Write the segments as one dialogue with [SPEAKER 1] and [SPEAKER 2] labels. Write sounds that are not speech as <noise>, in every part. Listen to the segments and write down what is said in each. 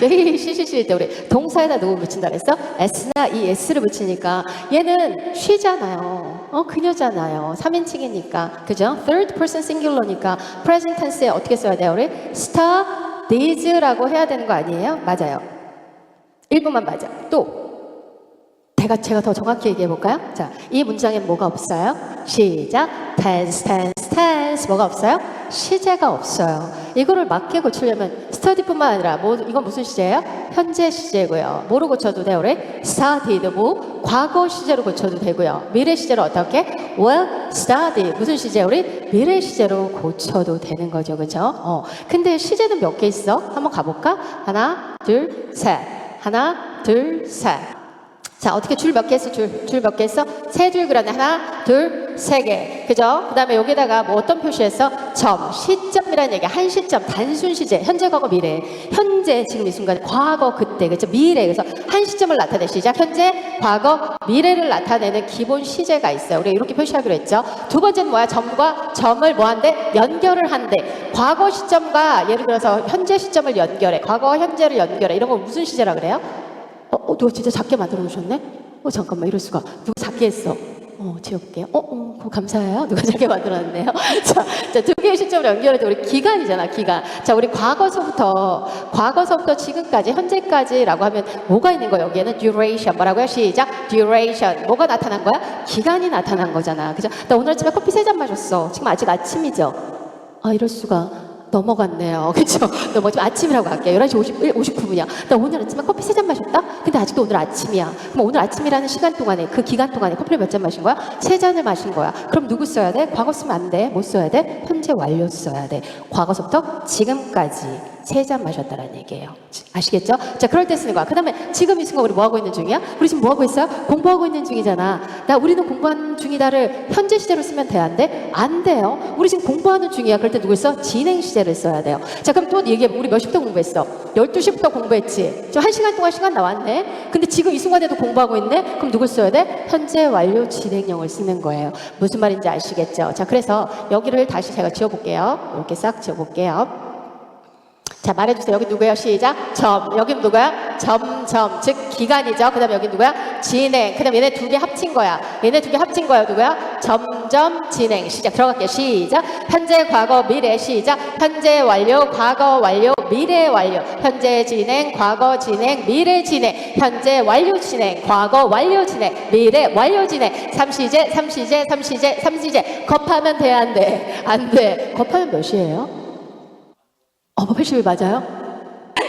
[SPEAKER 1] 매일 쉬실 때 우리 동사에다 누구 붙인다 그랬어? s나 이 s를 붙이니까 얘는 쉬잖아요. 어, 그녀잖아요. 3인칭이니까. 그죠? third person singular니까 present tense에 어떻게 써야 돼요? 우리 studies라고 해야 되는 거 아니에요? 맞아요. 1분만 맞아. 또 제가 제가 더 정확히 얘기해 볼까요? 자, 이 문장에 뭐가 없어요? 시작. tense, tense, tense. 뭐가 없어요? 시제가 없어요. 이거를 맞게 고치려면 study뿐만 아니라 뭐 이건 무슨 시제예요? 현재 시제고요. 뭐로 고쳐도 돼요? 우리 뭐 과거 시제로 고쳐도 되고요. 미래 시제로 어떻게? well studied 무슨 시제? 우리 미래 시제로 고쳐도 되는 거죠, 그렇죠? 어. 근데 시제는 몇 개 있어? 한번 가볼까? 하나, 둘, 셋. 하나, 둘, 셋. 자, 어떻게 줄 몇 개 했어? 줄, 줄 몇 개 했어? 세 줄 그렸네. 하나, 둘, 세 개. 그죠? 그 다음에 여기다가 뭐 어떤 표시했어? 점, 시점이라는 얘기. 한 시점, 단순 시제. 현재, 과거, 미래. 현재, 지금 이 순간, 과거, 그때. 그죠? 미래. 그래서 한 시점을 나타내. 시작. 현재, 과거, 미래를 나타내는 기본 시제가 있어요. 우리 이렇게 표시하기로 했죠. 두 번째는 뭐야? 점과 점을 뭐 한대? 연결을 한대. 과거 시점과 예를 들어서 현재 시점을 연결해. 과거, 현재를 연결해. 이런 거 무슨 시제라 그래요? 어, 어, 누가 진짜 작게 만들어 놓으셨네? 어, 잠깐만, 이럴 수가. 누가 작게 했어? 어, 지워볼게요. 어, 어, 그거 감사해요. 누가 작게 만들어놨네요. <laughs> 자, 자, 두 개의 시점을 연결해도 우리 기간이잖아, 기간. 자, 우리 과거서부터, 과거서부터 지금까지, 현재까지라고 하면 뭐가 있는 거예요? 여기에는 duration. 뭐라고요? 시작. duration. 뭐가 나타난 거야? 기간이 나타난 거잖아. 그죠? 나 오늘 아침에 커피 세 잔 마셨어. 지금 아직 아침이죠? 아, 이럴 수가. 넘어갔네요. 그렇죠? 넘어 지금 아침이라고 할게요. 11시 51, 59분이야. 나 오늘 아침에 커피 세 잔 마셨다? 근데 아직도 오늘 아침이야. 그럼 오늘 아침이라는 시간 동안에 그 기간 동안에 커피를 몇 잔 마신 거야? 세 잔을 마신 거야. 그럼 누구 써야 돼? 과거 쓰면 안 돼. 뭐 써야 돼? 현재 완료 써야 돼. 과거서부터 지금까지 세 잔 마셨다라는 얘기예요. 아시겠죠? 자, 그럴 때 쓰는 거야. 그 다음에 지금 이 순간 우리 뭐 하고 있는 중이야? 우리 지금 뭐 하고 있어요? 공부하고 있는 중이잖아. 나 우리는 공부하는 중이다를 현재 시제로 쓰면 돼? 안 돼? 안 돼요. 우리 지금 공부하는 중이야. 그럴 때 누굴 써? 진행 시제를 써야 돼요. 자, 그럼 또 얘기해. 우리 몇 시부터 공부했어? 12시부터 공부했지. 저한 시간 동안 시간 나왔네. 근데 지금 이 순간에도 공부하고 있네. 그럼 누굴 써야 돼? 현재 완료 진행형을 쓰는 거예요. 무슨 말인지 아시겠죠? 자, 그래서 여기를 다시 제가 지워볼게요. 이렇게 싹 지워볼게요. 자, 말해주세요. 여기 누구예요? 시작. 점. 여기 누구야? 점, 점. 즉, 기간이죠. 그 다음에 여기 누구야? 진행. 그 다음에 얘네 두 개 합친 거야. 얘네 두 개 합친 거야. 누구야? 점점 진행. 시작. 들어갈게요. 시작. 현재, 과거, 미래. 시작. 현재 완료, 과거 완료, 미래 완료. 현재 진행, 과거 진행, 미래 진행. 현재 완료 진행, 과거 완료 진행, 미래 완료 진행. 삼시제, 삼시제, 삼시제, 삼시제. 겁하면 돼, 안 돼? 안 돼. 겁하면 몇이에요? 어, 80이 맞아요?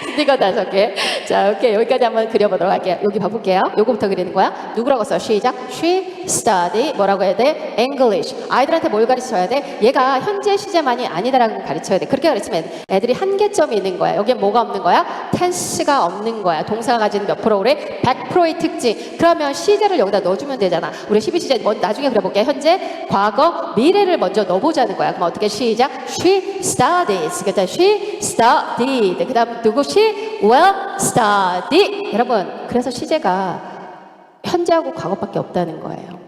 [SPEAKER 1] 스티커 다섯 개. 자, 오케이. 여기까지 한번 그려보도록 할게요. 여기 봐볼게요. 요거부터 그리는 거야. 누구라고 써? 시작. She study. 뭐라고 해야 돼? English. 아이들한테 뭘 가르쳐야 돼? 얘가 현재 시제만이 아니다라고 가르쳐야 돼. 그렇게 가르치면 애들이 한계점이 있는 거야. 여기에 뭐가 없는 거야? Tense가 없는 거야. 동사가 가진 몇 프로 그래? 100%의 특징. 그러면 시제를 여기다 넣어주면 되잖아. 우리 12시제 먼저 나중에 그려볼게. 현재, 과거, 미래를 먼저 넣어보자는 거야. 그럼 어떻게 시작? She studies. 그다 she studied. 그 다음 누구? She will study. 여러분, 그래서 시제가 현재하고 과거밖에 없다는 거예요.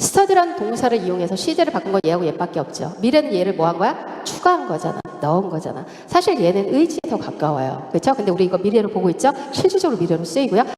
[SPEAKER 1] study라는 동사를 이용해서 시제를 바꾼 건 얘하고 얘밖에 없죠. 미래는 얘를 뭐 한 거야? 추가한 거잖아. 넣은 거잖아. 사실 얘는 의지에 더 가까워요. 그렇죠? 근데 우리 이거 미래로 보고 있죠? 실질적으로 미래로 쓰이고요.